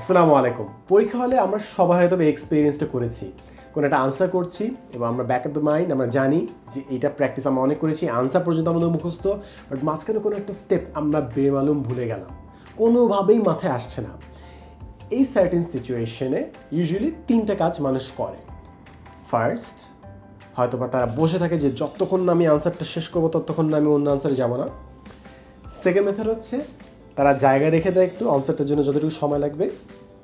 আসসালামু আলাইকুম। পরীক্ষা হলে আমরা সবাই হয়তো এক্সপিরিয়েন্সটা করেছি। কোনো একটা আনসার করছি, এবং আমরা ব্যাক অফ দ্য মাইন্ড আমরা জানি যে এটা প্র্যাকটিস আমরা অনেক করেছি আনসার পর্যন্ত আমাদের মুখস্থ বাট মাঝখানে কোনো একটা স্টেপ আমরা বেমালুম ভুলে গেলাম। কোনোভাবেই মাথায় আসছে না। এই সার্টেন সিচুয়েশনে ইউজুয়ালি তিনটা কাজ মানুষ করে। ফার্স্ট হয়তো বা তারা বসে থাকে যে যতক্ষণ না আমি আনসারটা শেষ করব, ততক্ষণ না আমি অন্য আনসারে যাব না। সেকেন্ড মেথড হচ্ছে তারা জায়গা রেখে দেয় একটু আনসারটার জন্য যতটুকু সময় লাগবে।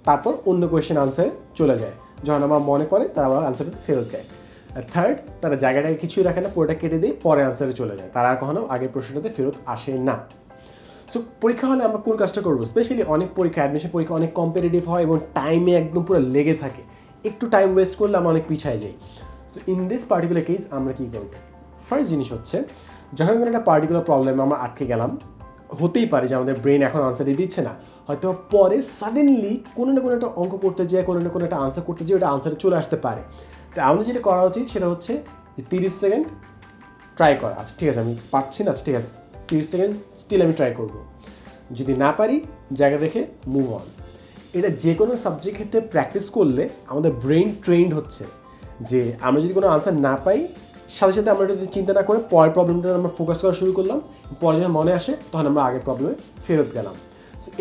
তারপর অন্য কোয়েশ্চেন আনসারে চলে যায়। যখন আমার মনে পড়ে, তারা আবার আনসারটা ফেরত যায় আর থার্ড তারা জায়গাটাকে কিছুই রাখে না, পুরোটা কেটে দিয়ে পরে আনসারে চলে যায়। তারা আর কখনো আগের প্রশ্নটাতে ফেরত আসে না। সো পরীক্ষা হলে আমরা কোন কাজটা করব? স্পেশালি অনেক পরীক্ষা অ্যাডমিশন পরীক্ষা অনেক কম্পিটিটিভ হয় এবং টাইমে একদম পুরো লেগে থাকে। একটু টাইম ওয়েস্ট করলে আমরা অনেক পিছায় যাই। So in this particular case আমরা কী করব? ফার্স্ট জিনিস হচ্ছে, যখন কোনো একটা পার্টিকুলার প্রবলেম আমরা আটকে গেলাম হতেই পারে যে আমাদের ব্রেন এখন আনসার দিচ্ছে না। হয়তো পরে সাডেনলি কোনো না কোনো একটা অঙ্ক করতে যেয়ে, কোনো না কোনো একটা আনসার করতে যেয়ে ওটা আনসারে চলে আসতে পারে। তো আমাদের যেটা করা উচিত সেটা হচ্ছে যে তিরিশ সেকেন্ড ট্রাই করা। আচ্ছা ঠিক আছে, আমি পারছি না আচ্ছা ঠিক আছে, তিরিশ সেকেন্ড স্টিল আমি ট্রাই করব। যদি না পারি, জায়গা রেখে মুভ অন এটা যে কোনো সাবজেক্ট ক্ষেত্রে প্র্যাকটিস করলে আমাদের ব্রেন ট্রেন্ড হচ্ছে যে আমরা যদি কোনো আনসার না পাই সাথে সাথে আমরা এটা চিন্তা না করে পরের প্রবলেমটা আমরা ফোকাস করা শুরু করলাম। পরে যখন মনে আসে তখন আমরা আগের প্রবলেমে ফেরত গেলাম।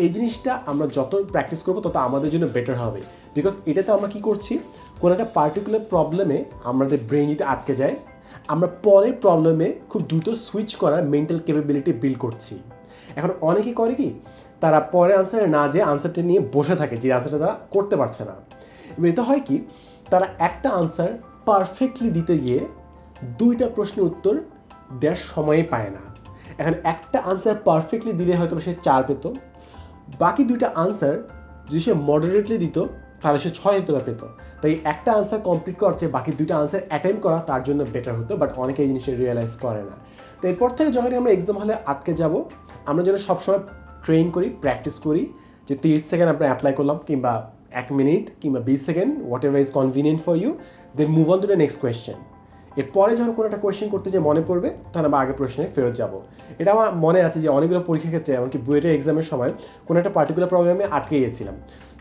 এই জিনিসটা আমরা যত প্র্যাকটিস করব, তত আমাদের জন্য বেটার হবে। বিকজ এটাতে আমরা কি করছি, কোনো একটা পার্টিকুলার প্রবলেমে আমাদের ব্রেন যদি আটকে যায়, আমরা পরের প্রবলেমে খুব দ্রুত সুইচ করার মেন্টাল ক্যাপাবিলিটি বিল্ড করছি। এখন অনেকে করে কি, তারা পরে আনসারে না যে আনসারটা নিয়ে বসে থাকে, যে আনসারটা তারা করতে পারছে না। এতে হয় কি, তারা একটা আনসার পারফেক্টলি দিতে গিয়ে দুইটা প্রশ্নের উত্তর দেওয়ার সময়ই পায় না। এখন একটা আনসার পারফেক্টলি দিলে হয়তো সে চার পেত। বাকি দুইটা আনসার যদি সে মডারেটলি দিত, তাহলে সে ছয় হতে পেত। তাই একটা আনসার কমপ্লিট করার চেয়ে বাকি দুইটা আনসার অ্যাটেম্প করা তার জন্য বেটার হতো বাট অনেকে এই জিনিসটা রিয়েলাইজ করে না। তো এরপর থেকে যখনই আমরা এক্সাম হলে আটকে যাব, আমরা যেন সবসময় ট্রেন করি প্র্যাকটিস করি, যে তিরিশ সেকেন্ড আমরা অ্যাপ্লাই করলাম, কিংবা এক মিনিট কিংবা বিশ second whatever is convenient for you then move on to the next question এরপরে যখন কোনো একটা কোয়েশ্চেন করতে যে মনে পড়বে, তখন আমরা আগের প্রশ্নে ফেরত যাব। এটা আমার মনে আছে যে অনেকগুলো পরীক্ষার ক্ষেত্রে, এমনকি বুয়েটের এক্সামের সময় কোনো একটা পার্টিকুলার প্রবলেমে আটকে গিয়েছিলাম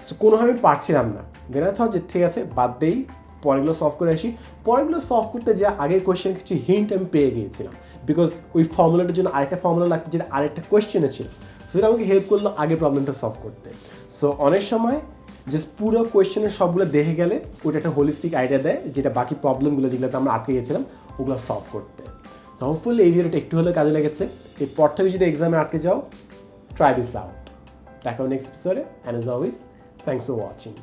সো কোনোভাবে পারছিলাম না। দেন আই যে ঠিক আছে, বাদ দেই পরেগুলো সলভ করে আসি। পরেগুলো সলভ করতে যে আগের কোয়েশ্চেন কিছু হিন্ট আমি পেয়ে গিয়েছিলাম। বিকজ ওই ফর্মুলাটার জন্য আরেকটা ফর্মুলা লাগতো যেটা আরেকটা কোয়েশ্চেনে ছিল। সেটা আমাকে হেল্প করল আগে প্রবলেমটা সলভ করতে। সো অনেক সময় জাস্ট পুরো কোয়েশ্চেনের সবগুলো দেখে গেলে ওইটা একটা হোলিস্টিক আইডিয়া দেয়, যেটা বাকি প্রবলেমগুলো যেগুলোতে আমরা আটকে গেছিলাম, ওগুলো সলভ করতে। সো হোপফুলি এই ভিডিওটা একটু হলেও কাজে লেগেছে। এই পর থেকে যদি এক্সামে আটকে যাও ট্রাই দিস আউট দেখা নেক্সট এপিসোডে and as always thanks for watching